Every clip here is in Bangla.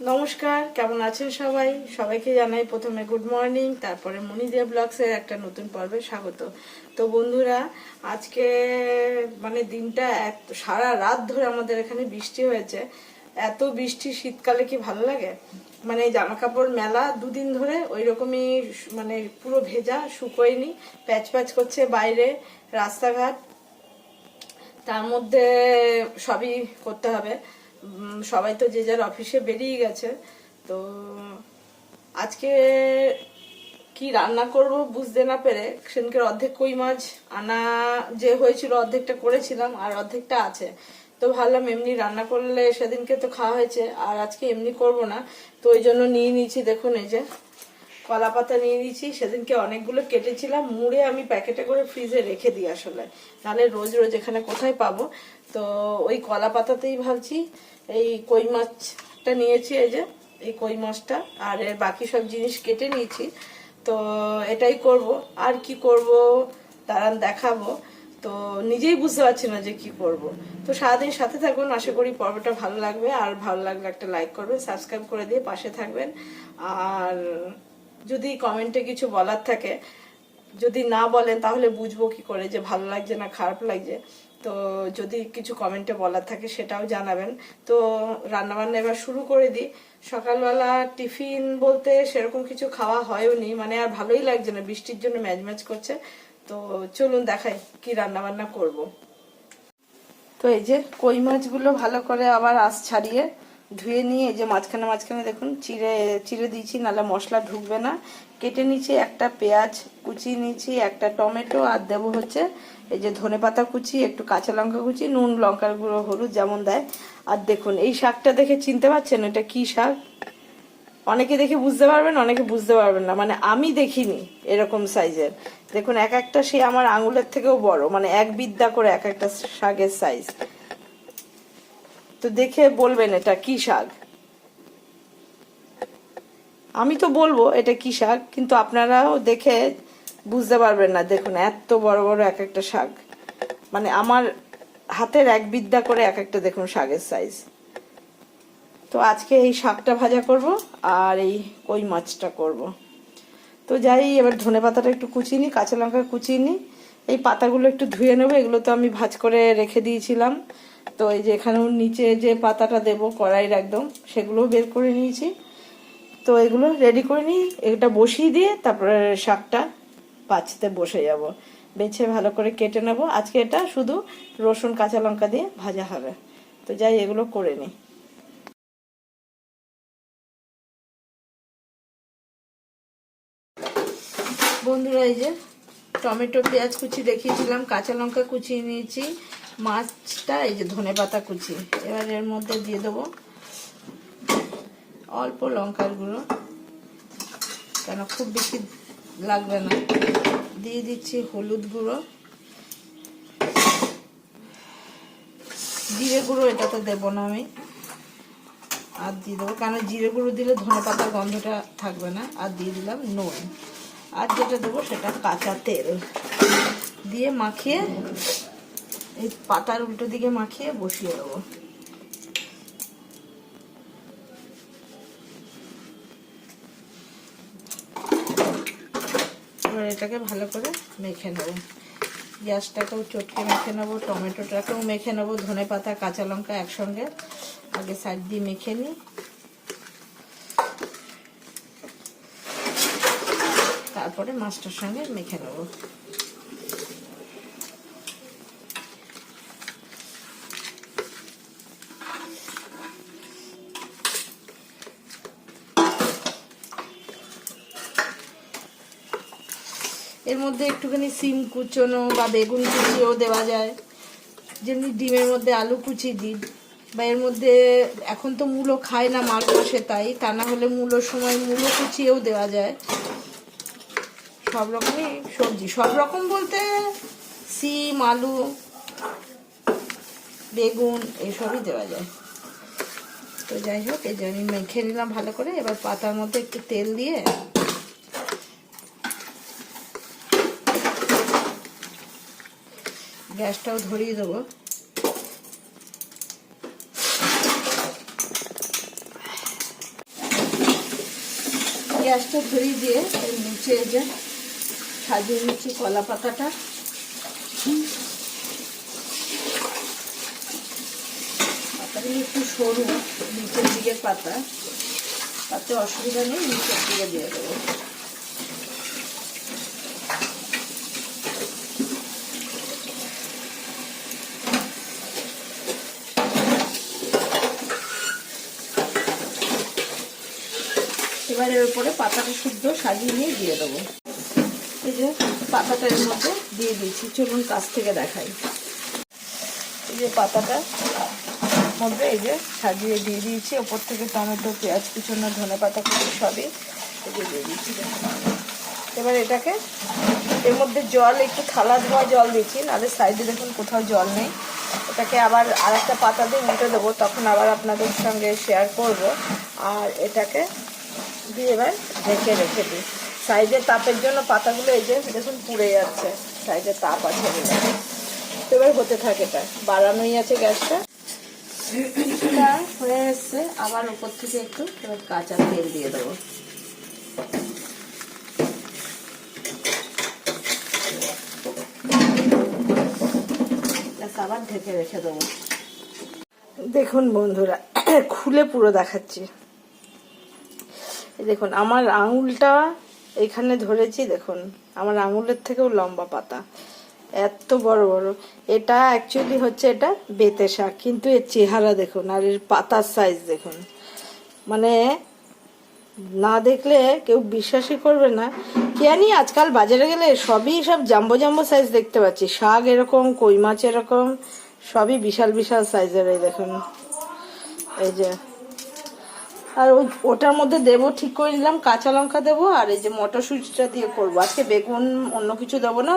নমস্কার, কেমন আছেন সবাই? সবাইকে জানাই প্রথমে গুড মর্নিং তারপরে মনিদিয়া ব্লগসের একটা নতুন পর্বে স্বাগত। তো বন্ধুরা, আজকে মানে দিনটা এত, সারা রাত ধরে আমাদের এখানে বৃষ্টি হয়েছে। এত বৃষ্টি শীতকালে কি ভালো লাগে? মানে জামা কাপড় মেলা দুদিন ধরে ওই রকমই মানে পুরো ভেজা, শুকোয়নি প্যাচ প্যাচ করছে বাইরে, রাস্তাঘাট। তার মধ্যে সবই করতে হবে। সবাই তো যে যার অফিসে বেরিয়ে গেছে, তো আজকে কি রান্না করব বুঝতে না পেরে সেদিনকে অর্ধেক কই মাছ আনা যে হয়েছিল অর্ধেকটা করেছিলাম আর অর্ধেকটা আছে। তো ভাবলাম এমনি রান্না করলে সেদিনকে তো খাওয়া হয়েছে, আর আজকে এমনি করব না, তো ওই জন্য নিয়ে নিয়েছি দেখুন এই যে কলা পাতা নিয়ে নিয়েছি, সেদিনকে অনেকগুলো কেটেছিলাম, মুড়ে আমি প্যাকেটে করে ফ্রিজে রেখে দিই আসলে, নাহলে রোজ রোজ এখানে কোথায় পাবো। তো ওই কলা পাতাতেই ভাবছি, এই কই মাছটা নিয়েছি এই যে, এই কই মাছটা, আর এর বাকি সব জিনিস কেটে নিয়েছি। তো এটাই করব, আর কি করব, দাঁড়ান দেখাবো। তো নিজেই বুঝতে পারছি না যে কি করব। তো সারাদিন সাথে থাকবেন আশা করি পর্বটা ভালো লাগবে। আর ভালো লাগলে একটা লাইক করবেন সাবস্ক্রাইব করে দিয়ে পাশে থাকবেন। আর যদি কমেন্টে কিছু বলার থাকে, যদি না বলেন তাহলে বুঝব কি করে যে ভালো লাগছে না খারাপ লাগছে। তো যদি কিছু কমেন্টে বলার থাকে সেটাও জানাবেন। তো রান্নাবান্না এবার শুরু করে দিই। সকালবেলা টিফিন বলতে সেরকম কিছু খাওয়া হয়ও নি মানে আর ভালোই লাগছে না, বৃষ্টির জন্য ম্যাচ ম্যাচ করছে। তো চলুন দেখাই কি রান্নাবান্না করব। তো এই যে কই মাছগুলো ভালো করে আবার আঁশ ছাড়িয়ে ধুয়ে নিয়ে, এই যে মাঝখানে মাঝখানে দেখুন চিড়ে চিড়ে দিয়েছি, নাহলে মশলা ঢুকবে না। কেটে নিচ্ছি একটা পেঁয়াজ কুচি নিয়েছি একটা টমেটো, আর দেবো হচ্ছে এই যে ধনে পাতা কুচি, একটু কাঁচা লঙ্কা কুচি, নুন, লঙ্কার গুঁড়ো, হলুদ, যেমন দেয়। আর দেখুন, এই শাকটা দেখে চিনতে পারছেন এটা কি শাক? অনেকে দেখে বুঝতে পারবেন, অনেকে বুঝতে পারবেন না। মানে আমি দেখিনি এরকম সাইজের। দেখুন, এক একটা সে আমার আঙুলের থেকেও বড় মানে এক বিদ্যা করে এক একটা শাকের সাইজ। তো দেখে বলবেন এটা কি শাক? আমি তো বলব এটা কি শাক, কিন্তু আপনারাও দেখে বুঝতে পারবেন না। দেখুন, এত বড় বড় এক একটা শাক। মানে আমার হাতের এক বিদ্যা করে এক একটা দেখুন শাকের সাইজ তো আজকে এই শাকটা ভাজা করব আর এই কই মাছটা করব। তো যাই, এবার ধনে পাতাটা একটু কুচিয়ে নিই, কাঁচা লঙ্কা কুচিয়ে নিই। এই পাতাগুলো একটু ধুয়ে নেব, এগুলো তো আমি ভাজ করে রেখে দিয়েছিলাম। তো এই যে এখানে নিচে যে পাতাটা দেব, কড়াইয়ের একদম, সেগুলোও বের করে নিয়েছি। তো এগুলো রেডি করে নিই, এটা বসিয়ে দিয়ে তারপরে শাকটা বাছতে বসে যাব। বেছে ভালো করে কেটে নেব। আজকে এটা শুধু রসুন, কাঁচা লঙ্কা দিয়ে ভাজা হবে। তো যাই, এগুলো করে নিই। বন্ধুরা, এই যে টমেটো, পেঁয়াজ কুচি দেখিয়েছিলাম, কাঁচা লঙ্কা কুচিয়ে নিয়েছি, মাছটা, এই যে ধনে পাতা কুচি। এবার এর মধ্যে দিয়ে দেবো অল্প লঙ্কার গুঁড়ো। কেন খুব বেশি লাগবে না। দিয়ে দিচ্ছি হলুদ গুঁড়ো। জিরে গুঁড়ো এটা তো দেবো না আমি। আর দিয়ে দেবো, কেন জিরে গুঁড়ো দিলে ধনে পাতার গন্ধটা থাকবে না। আর দিয়ে দিলাম নুন। আর যেটা দেবো সেটা কাঁচা তেল। দিয়ে মাখিয়ে এই পাতার উল্টো দিকে মাখিয়ে বসিয়ে দেবো। এবার এটাকে ভালো করে মেখে নেব। গ্যাসটাকেও চটকে মেখে নেব, টমেটোটাকেও মেখে নেব, ধনে পাতা, কাঁচা লঙ্কা একসঙ্গে আগে সাইড দিয়ে মেখে নিই। তারপরে মাছটার সঙ্গে মেখে নেব। মধ্যে একটুখানি সিম কুচোনো বা বেগুন কুচিও দেওয়া যায়। যেমনি ডিমের মধ্যে আলু কুচি দিই, বা এর মধ্যে এখন তো মূলো খায় না মাঘ মাসে তাই, তা না হলে মূলোর সময় মূলো কুচিয়েও দেওয়া যায়। সব রকমই সবজি, সব রকম বলতে সিম, আলু, বেগুন এইসবই দেওয়া যায়। তো যাই হোক, এই যে আমি মেখে নিলাম ভালো করে, এবার পাতার মধ্যে একটু তেল দিয়ে গ্যাসটাও ধরিয়ে দেবো। গ্যাসটা ধরিয়ে দিয়ে নিচে যে সাজিয়ে নিচ্ছি কলা পাতাটা। একটু সরু, নিচের দিকের পাতা। তাতে অসুবিধা নেই, নিচের দিকে দিয়ে দেবো এবার এর উপরে পাতাটা শুদ্ধ সাজিয়ে নিয়ে দিয়ে দেবো। এই যে পাতাটা এর মধ্যে দিয়ে দিয়েছি, চলুন কাছ থেকে দেখাই। এই যে পাতাটা মধ্যে এই যে সাজিয়ে দিয়ে দিয়েছি, ওপর থেকে টমেটো, পেঁয়াজ, কুচনো, ধনে পাতা কুচি সবই দিয়ে দিয়েছি। এবার এটাকে এর মধ্যে জল, একটু থালা ধোয়া জল দিচ্ছি নাহলে সাইডে দেখুন কোথাও জল নেই। এটাকে আবার আর একটা পাতা দিয়ে উল্টে দেবো, তখন আবার আপনাদের সঙ্গে শেয়ার করব। আর এটাকে দিয়ে এবার ঢেকে রেখে দিই। সাইডে তাপের জন্য পাতাগুলো এই যে দেখুন পুড়ে যাচ্ছে সাইডে তাপ আছে এবার। হতে থাকে এটা। বাড়ানোই আছে গ্যাসটা। হয়ে এসছে, আবার উপর থেকে একটু এবার কাঁচা তেল দিয়ে দেবো। আবার ঢেকে রেখে দেবো। দেখুন বন্ধুরা, খুলে পুরো দেখাচ্ছি। দেখুন, আমার আঙুলটা এখানে ধরেছি, দেখুন, আমার আঙুলের থেকেও লম্বা পাতা, এত বড় বড়। এটা অ্যাকচুয়ালি হচ্ছে এটা বেতে শাক, কিন্তু এর চেহারা দেখুন আর এর পাতার সাইজ দেখুন। মানে না দেখলে কেউ বিশ্বাসই করবে না। কি জানি, আজকাল বাজারে গেলে সবই সব জাম্বো জাম্বো সাইজ দেখতে পাচ্ছি। শাক এরকম, কই মাছ এরকম, সবই বিশাল বিশাল সাইজের এই দেখুন। এই যে আর ওই ওটার মধ্যে দেবো, ঠিক করে নিলাম, কাঁচা লঙ্কা দেবো, আর এই যে মটরশুঁটিটা দিয়ে করব। আজকে বেগুন অন্য কিছু দেবো না,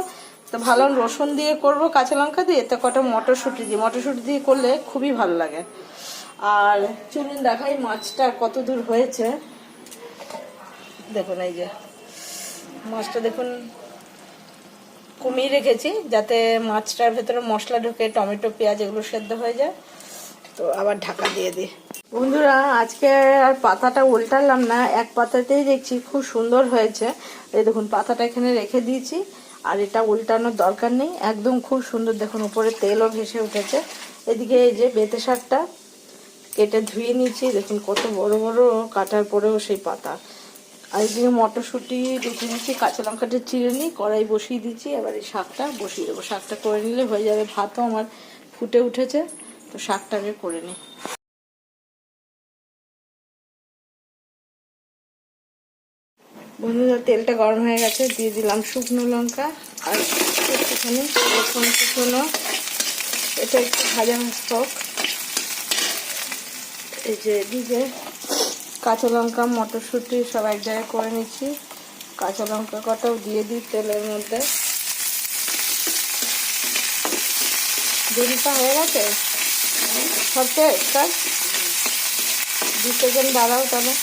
তো ভালো রসুন দিয়ে করব, কাঁচা লঙ্কা দিয়ে তো কটা মটরশুঁটি দিয়ে মটরশুঁটি দিয়ে করলে খুবই ভালো লাগে। আর চলুন দেখাই মাছটা কত দূর হয়েছে। দেখুন এই যে, মাছটা দেখুন, কমিয়ে রেখেছি, যাতে মাছটার ভেতরে মশলা ঢুকে, টমেটো, পেঁয়াজ, এগুলো সেদ্ধ হয়ে যায়। তো আবার ঢাকা দিয়ে দিই। বন্ধুরা, আজকে আর পাতাটা উল্টালাম না, এক পাতাতেই দেখছি খুব সুন্দর হয়েছে। এই দেখুন, পাতাটা এখানে রেখে দিয়েছি, আর এটা উল্টানোর দরকার নেই। একদম খুব সুন্দর, দেখুন, উপরে তেলও ভেসে উঠেছে। এদিকে এই যে বেতে শাকটা, কেটে ধুয়ে নিয়েছি, দেখুন, কত বড় বড় কাটার পরেও সেই পাতা। আর এদিকে মটরশুঁটি দেখে নিচ্ছি কাঁচা লঙ্কাটা চিড়ে নিই, কড়াই বসিয়ে দিচ্ছি এবার এই শাকটা বসিয়ে দেবো। শাকটা করে নিলে হয়ে যাবে, ভাতও আমার ফুটে উঠেছে। তো শাকটাকে করে নিই বন্ধুরা, তেলটা গরম হয়ে গেছে, দিয়ে দিলাম শুকনো লঙ্কা আর একটুখানি রসুন শুকনো এটা একটু ভাজা হোক। এই যে এদিকে কাঁচা লঙ্কা, মটরশুঁটি সব এক জায়গায় করে নিচ্ছি। কাঁচা লঙ্কা কটাও দিয়ে দিই তেলের মধ্যে। দেরিটা হয়ে গেছে? শেষ কাজ দু সেকেন্ড দাঁড়াও তাহলে।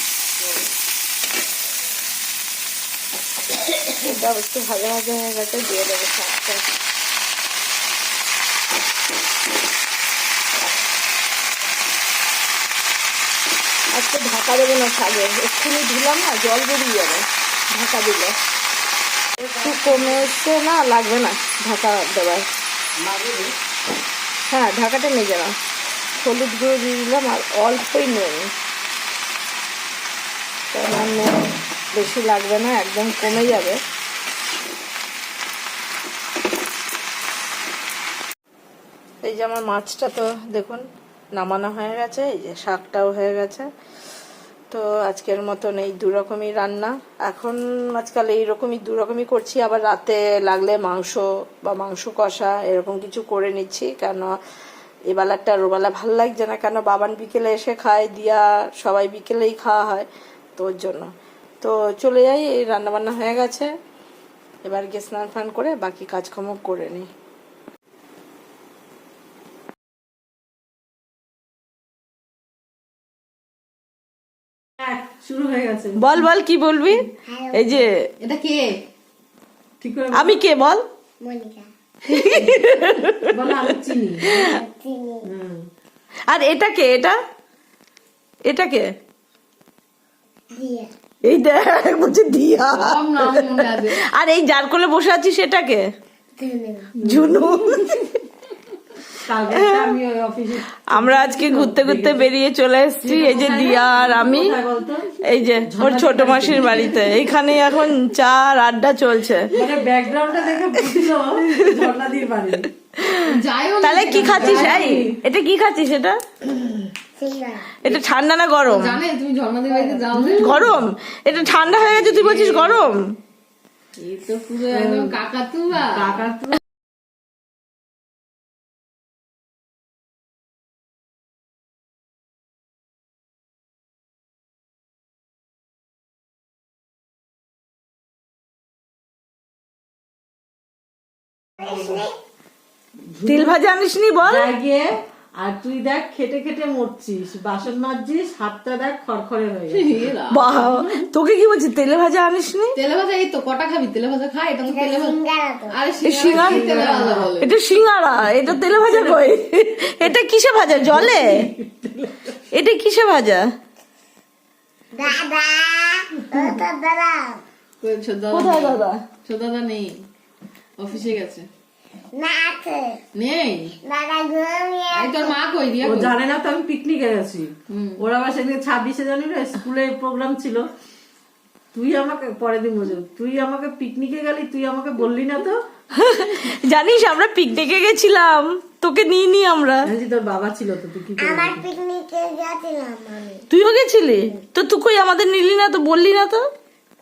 এটা একটু ভাজা হয়ে গেছে দিয়ে দেবো শাকটা আজকে ঢাকা দেবো না শাকে এক্ষুনি ধুলাম না জল বেরিয়ে যাবে। ঢাকা দিলে। একটু কমে এসছে না লাগবে না ঢাকা দেওয়ার। হ্যাঁ ঢাকাটা নিয়ে যাবে হলুদ গুঁড়ো দিয়ে দিলাম আর অল্পই নুন। আমার নুন বেশি লাগবে না, একদম কমে যাবে। এই যে আমার মাছটা তো দেখুন, নামানো হয়ে গেছে, এই যে শাকটাও হয়ে গেছে। তো আজকের মতন এই দু রকমই রান্না। এখন আজকাল এই রকমই দু রকমই করছি, আবার রাতে লাগলে মাংস বা মাংস কষা এরকম কিছু করে নিচ্ছি, কেন এবেলাটা আর ওবেলা ভালো লাগছে না কেন? বাবান বিকেলে এসে খায় দিয়া সবাই বিকেলেই খাওয়া হয় তো ওর জন্য। তো চলে যাই এই রান্নাবান্না হয়ে গেছে। এবার গিয়ে স্নান ফান করে বাকি কাজকর্ম করে নিই। শুরু হয়ে গেছে। বল বল কি বলবি? এই যে এটা কে? আমি কে বল? মনিকা। আর এটা কে? এটা? এটা কে? এই দেখ বলছে দিয়া। আর এই যার কোলে বসে আছি সেটাকে জুনু কালকে আমি ওই অফিসে আমরা আজকে ঘুরতে ঘুরতে বেরিয়ে চলে এসেছি এই যে দিয়া আর আমি। এই যে ওর ছোট মাসির বাড়িতে। এইখানে এখন চা আর আড্ডা চলছে। মানে ব্যাকগ্রাউন্ডটা দেখে বুঝলো ঝর্ণাদির বাড়ি। যাই হোক তাহলে কি খাচ্ছিস? এই এটা কি খাচ্ছিস এটা? এটা ঠান্ডা না গরম? গরম? এটা ঠান্ডা হয়ে গেছে তুই বলছিস গরম? এই তো পুরো একদম কাকাতুয়া। তিল ভাজা আনিসনি বল। জাগিয়ে আর তুই দেখ খেটে খেটে মরছিস। বাসন মাজছিস হাতটা দেখ খড়খড়ে হয়ে বাহ তোকে কি বলছি তেলে ভাজা আনিসনি? তেলে ভাজা এই তো কটা খাবি? তেলে ভাজা খাই এটা তো তেলে ভাজা। আরে সিঙ্গারা সিঙ্গারা- ভাজা বলে? এটা সিঙ্গারা এটা তেলে ভাজা কই? এটা কিসে ভাজা জলে? এটা কিসে ভাজা? ছোদাদা কোথায় নেই। দাদা নেই। অফিসে গেছে। নেই? এই তোর মা কই দিয়া ও জানে না তো আমি পিকনিকে গেছি। হুম। ওরা আবার সেদিন ছাব্বিশে জানুয়ারি স্কুলে প্রোগ্রাম ছিল। তুই আমাকে পরের দিন তুই আমাকে পিকনিকে গেলি তুই আমাকে বললি না তো? জানিস আমরা পিকনিকে গেছিলাম। তোকে নিয়ে নি আমরা। তোর বাবা ছিল তো তুই কি আমার পিকনিকে গেছিলাম আমি। তুইও গেছিলি? তো তুই কই আমাদের নিলি না তো বললি না তো?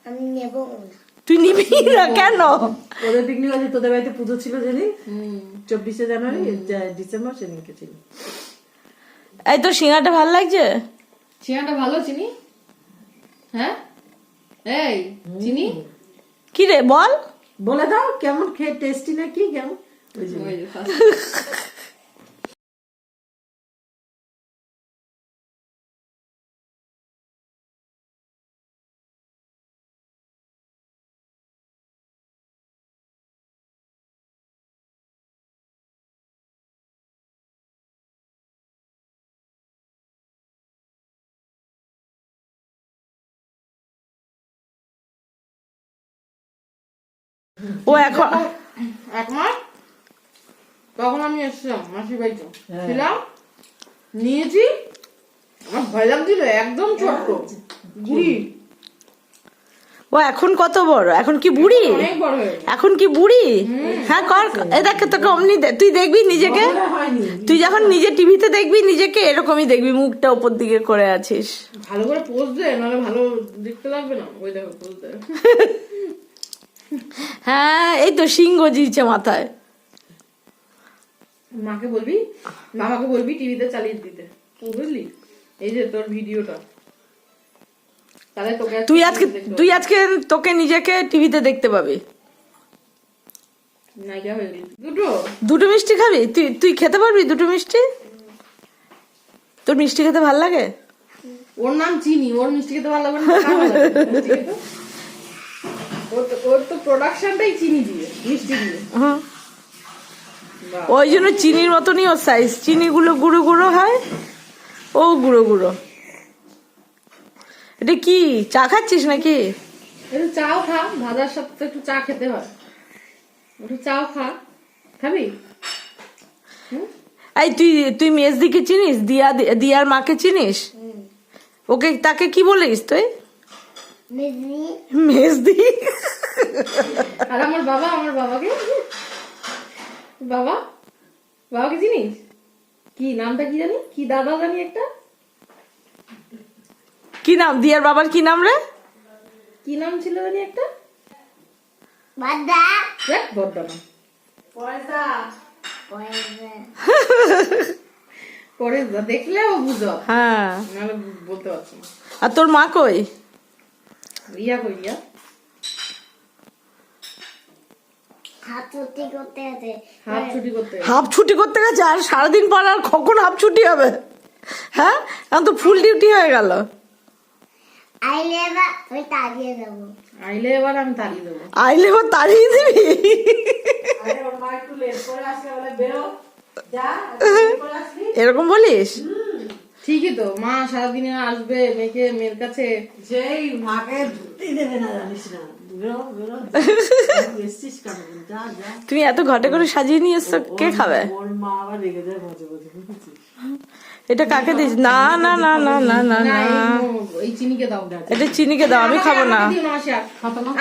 আমি নেব না। তুই নিবি? না কেন? ওদের পিকনিক আছে তোদের বাড়িতে পুজো ছিল যেদিন? চব্বিশে জানুয়ারি ডিসেম্বর সেদিনকে ছিল। এই তো সিঙ্গাটা ভালো লাগছে? সিঙ্গাটা ভালো চিনি? হ্যাঁ? এই চিনি? কি রে বল। বলে দাও কেমন খেয়ে টেস্টি না কি কেমন? ও এখন এক মাস? তখন আমি এসছিলাম মাসির বাড়িতে। ছিলাম নিয়েছি আমার ভয় লাগছিল একদম ছোট্ট। বুড়ি। ও এখন কত বড়? এখন কি বুড়ি? হয়ে। এখন কি বুড়ি? হ্যাঁ কর। এ দেখ তোকে অমনি তুই দেখবি নিজেকে? তুই যখন নিজে টিভিতে দেখবি নিজেকে এরকমই দেখবি মুখটা উপর দিকে করে আছিস। ভালো করে পোজ দে নাহলে ভালো দেখতে লাগবে না ওই দেখো পোজ দে। হ্যাঁ এই তো সিংহ জিছে মাথায়। মাকে বলবি? মামাকে বলবি টিভিতে চালিয়ে দিতে। বুঝলি? এই যে তোর ভিডিওটা। তুই আজকে তুই আজকে তোকে নিজেকে টিভিতে দেখতে পাবি। দুটো? দুটো মিষ্টি খাবি? তুই তুই খেতে পারবি দুটো মিষ্টি? তোর মিষ্টি খেতে ভালো লাগে? ওর নাম চিনি ওর মিষ্টি খেতে ভালো লাগবে না কার ভালো লাগবে? মিষ্টি খেতে? ওর তো- প্রোডাকশনটাই চিনি দিয়ে মিষ্টি দিয়ে। হুম। ওই জন্য চিনির মতনই ওর সাইজ চিনি গুলো গুঁড়ো গুঁড়ো হয় ও গুঁড়ো গুঁড়ো। এটা কি চা খাচ্ছিস নাকি? একটু চাও খা ভাজার সাথে তো একটু চা খেতে হয়। একটু চাও খা। খাবি? এই তুই তুই মেজ দিকে চিনিস? দিয়া দিয়ার মাকে চিনিস? ওকে তাকে কি বলিস তুই? মেজদি। আর আমার বাবা আমার বাবাকে? বাবা? বাবাকে চিনিস? কি নামটা কি জানি? কি দাদা জানি একটা? কি নাম? দিয়ার বাবার কি নাম রে? কি নাম ছিল জানি একটা? বাদা দেখ বড্ড নাম। পয়সা পরে দেখলে ও বুঝো। হ্যাঁ। বলতে পারছি না। আর তোর মা কই? রিয়া কই রিয়া হাত চুটি করতে আছে। হাত ছুটি করতে হাফ ছুটি করতে গেছে আর সারাদিন পর আর কখন হাফ ছুটি হবে? হ্যাঁ? এখন তো ফুল ডিউটি হয়ে গেল। আইলে বা ওই তাড়িয়ে দেবো। আইলে এবার আমি তাড়িয়ে দেবো। আইলে এবার তাড়িয়ে দিবি? এরকম বলিস? ঠিকই তো মা সারাদিনে আসবে মেয়েকে মেয়ের কাছে। যেই মাকে ঢুকতেই দেবে না জানিস না। তুমি এত ঘটে করে সাজিয়ে নিয়ে এসছো কে খাবে? এটা কাকে দিস? না না না না না না না। এই চিনিকে দাও এটা চিনিকে দাও আমি খাব না।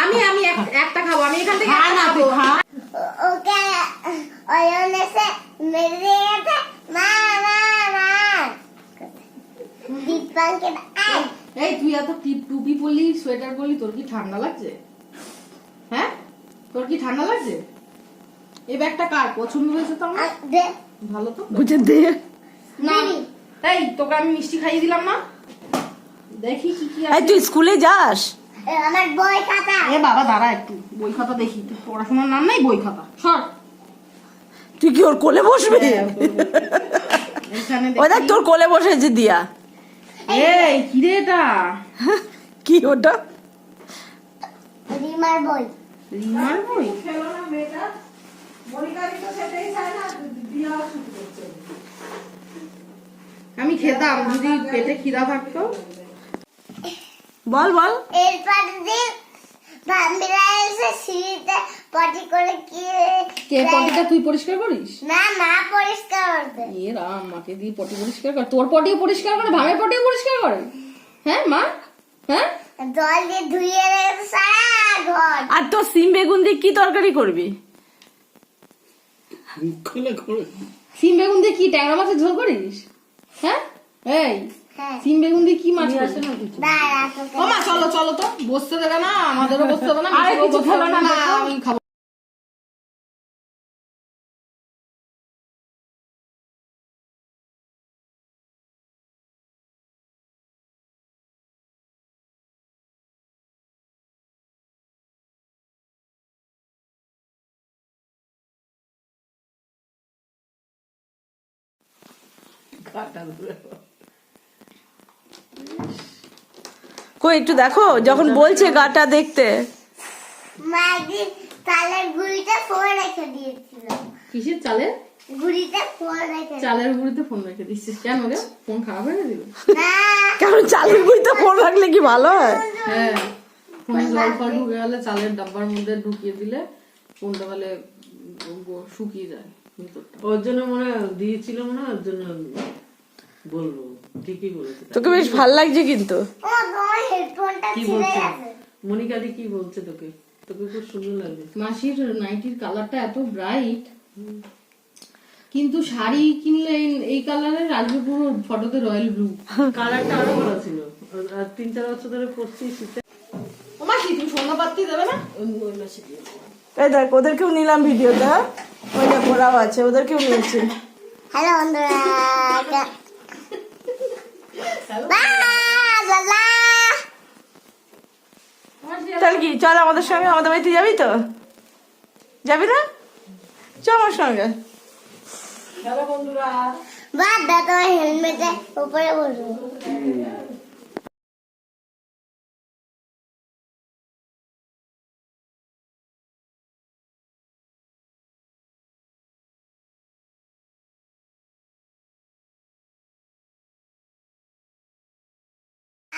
আমি আমি একটা খাব আমি এখান থেকে না তো ওকে অয়ন মেরে মা মা মা। এই তুই এত টুপি পরলি সোয়েটার পরলি তোর কি ঠান্ডা লাগছে? হ্যাঁ? তোর কি ঠান্ডা লাগছে? এই ব্যাগটা কার? পছন্দ হয়েছে তো আমার? ভালো তো? বুঝে দিয়ে না। এই তোকে আমি মিষ্টি খাইয়ে দিলাম না? দেখি কি কি আছে তুই স্কুলে যাস? এ, আমার বই খাতা। এ বাবা দাঁড়া একটু। বই খাতা দেখি। তুই পড়াশোনার নাম নাই? বই খাতা। সর। তুই কি ওর কোলে বসবি। ওই দেখ তোর কোলে বসেছে দিয়া। এই কি রে এটা কি ওটা? রিমার বই। রিমার বই? খেলো না মেয়েটা মনিকারি তো সেটাই চায় না দিয়া শুরু করছে আমি খেতাম যদি পেটে খিদা থাকতো। বল বল। এরপর দিন ভাম্বিরা এসে সিঁড়িতে পটি করে কি কে পটিটা তুই পরিষ্কার করিস? না মা পরিষ্কার করবে এ রাম মাকে দিয়ে পটি পরিষ্কার করে। তোর পটিও পরিষ্কার করে ভামের পটিও পরিষ্কার করে? হ্যাঁ মা? হ্যাঁ? জল দিয়ে ধুয়ে রেখেছে সারা ঘর। আর তোর সিম বেগুন দিয়ে কি তরকারি করবি? সিম বেগুন দিয়ে কি ট্যাংরা মাছের ঝোল করিস? হ্যাঁ? এই হ্যাঁ। সিম বেগুন দিয়ে কি মাছ করিস? দাঁড়া তোকে ও মা চলো চলো তো। বসতে দেবে না আমাদেরও বসতে দেবে না আরে কিছু খেলো না, না আমি খাব। কই একটু দেখো যখন বলছে গাটা দেখতে। গুড়িটা ফোন রেখে দিয়েছিল। কিসের চালের? গুড়িতে ফোন রেখে চালের গুঁড়িতে ফোন রেখে কেন রে? ফোন খারাপ হয়ে গেছিল? না। কারণ চালের বইতে ফোন রাখলে কি ভালো হয়? হ্যাঁ ফোনে জল ফল ঢুকে গেলে চালের ডাব্বার মধ্যে ঢুকিয়ে দিলে ফোনটা গ- শুকিয়ে যায় ওর জন্য মনে হয় দিয়েছিল মনে হয় ওর জন্য বলব ঠিকই বলেছে। তোকে বেশ ভালো লাগছে কিন্তু। তোমার হেডফোনটা কি বলছে? তোকে? তোকে খুব সুন্দর লাগছে মাসির নাইটির কালারটা এত ব্রাইট কিন্তু শাড়ি কিনলে এই- এই কালারের আসবে পুরো ফটোতে রয়্যাল ব্লু কালারটা আরও ভালো ছিল। আর- তিন চার বছর ধরে পড়ছি শীতে। ও মাসি তুমি সন্ধ্যা পাত্তি দেবে না? এই দেখ ওদেরকেও নিলাম ভিডিওটা ওই দেখ ওরাও আছে ওদেরকেও নিয়েছি। হ্যালো বন্ধুরা বা, চল কি চল আমাদের সঙ্গে আমাদের বাড়িতে যাবি তো? যাবি না? চ আমার সঙ্গে। বাদ দাদা হেলমেটে উপরে বসবো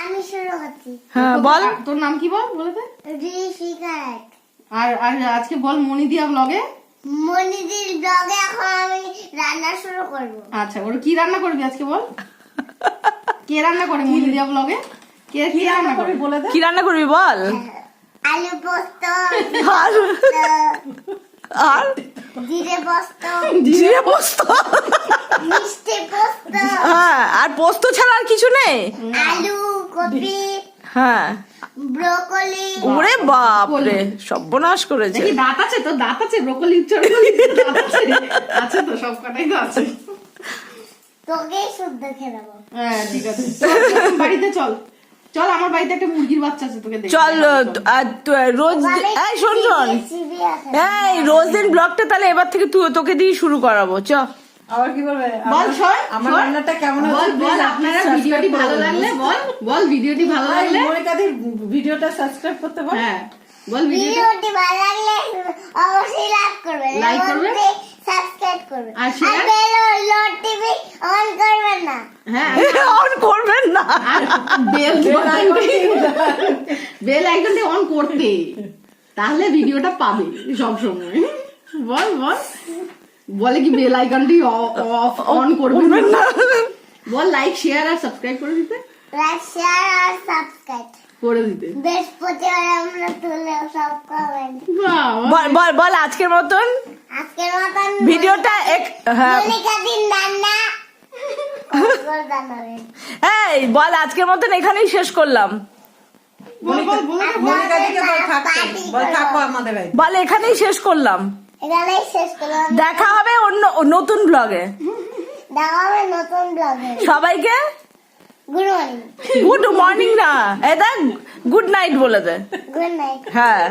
আমি শুরু করছি। হ্যাঁ বল। তোর নাম কি বল বলে দে। ঋষিকা এক আর আর আজকে বল মনিদিয়া ব্লগে মনিদির ব্লগে এখন আমি রান্না শুরু করব। আচ্ছা ওর কি রান্না করবি আজকে বল? কে রান্না করে মনিদিয়া ব্লগে কে কি রান্না করে? বলে দে। কি রান্না করবি বল? আলু পোস্ত আর আর? জিরে পোস্ত জিরে পোস্ত? মিষ্টি পোস্ত। হ্যাঁ আর পোস্ত ছাড়া আর কিছু নেই? আলু কপি হ্যাঁ। ব্রোকলি। ওরে বাপ রে সর্বনাশ করেছে। দেখি দাঁত আছে তো দাঁত আছে ব্রোকলি দাঁত আছে। আছে তো সব কটাই তো আছে। তোকেই শুদ্ধ খেয়ে দেবো হ্যাঁ ঠিক আছে। চল, বাড়িতে চল। চল আমার বাড়িতে একটা মুরগির বাচ্চা আছে তোকে দেখে চল আর তো- রোজ এই শোন শোন। এই রোজ দিন ব্লগটা তাহলে এবার থেকে তুই তোকে দিয়ে শুরু করাবো চ। আবার কি বলবে? বল আমার রান্নাটা কেমন বল হচ্ছে? বল আপনারা ভিডিওটি ভালো লাগলে বল বল ভিডিওটি ভালো লাগলে। মনিকাদির ভিডিওটা সাবস্ক্রাইব করতে বল। হ্যাঁ বল ভিডিওটি। ভালো লাগলে অবশ্যই লাইক করবে Like করবে? সাবস্ক্রাইব করবে আর আর share? বেল অন করবেন না। হ্যাঁ। অন করবেন না। আর বেল বেল আইকনটি অন করতে। তাহলে ভিডিওটা পাবে সব সময় বল বল। বলে কি বেল আইকনটি অফ অন করবেন না। বল লাইক শেয়ার আর সাবস্ক্রাইব করে দিতে। লাইক শেয়ার আর সাবস্ক্রাইব করে দিতে। বৃহস্পতিবার আমরা তুলে সব কমেন্ট বল বল বল আজকের মতন? আজকের মতন ভিডিওটা এক- হ্যাঁ। মনিকা দিন রান্না এই বল আজকের মতন এখানেই শেষ করলাম। বল এখানেই শেষ করলাম। দেখা হবে অন্য নতুন ব্লগে দেখা হবে নতুন ব্লগে সবাইকে গুড মর্নিং গুড মর্নিং না এটা গুড নাইট বলে দে। গুড নাইট হ্যাঁ।